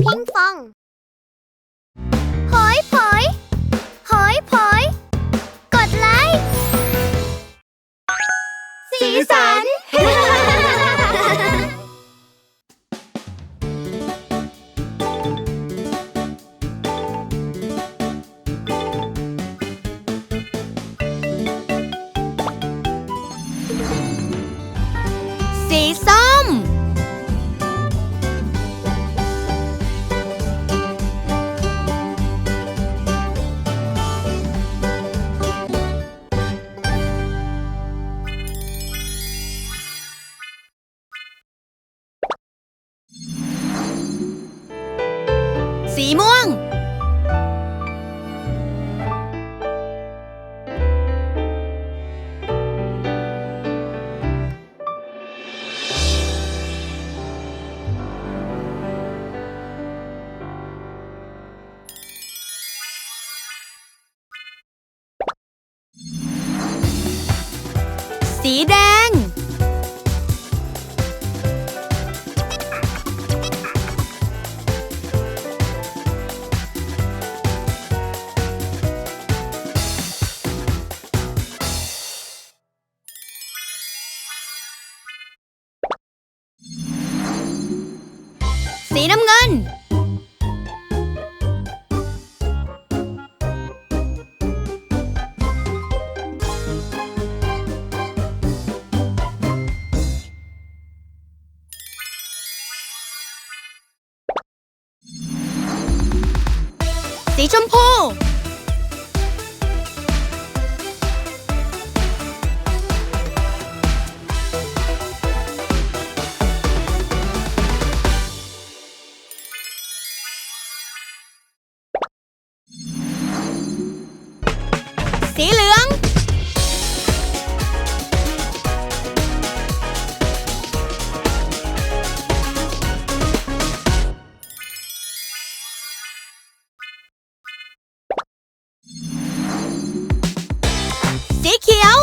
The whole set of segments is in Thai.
พิงฟอง หอยผอย หอยผอย กดไลค์ สีสัน สีส้ม สีม่วง สีแดง สีน้ำเงิน สีชมพู สีเหลือง สีเขียว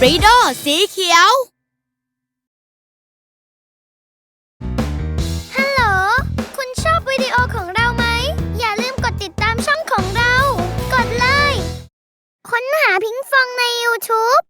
บรีโดสีเขียว ค้นหาพิงฟองใน YouTube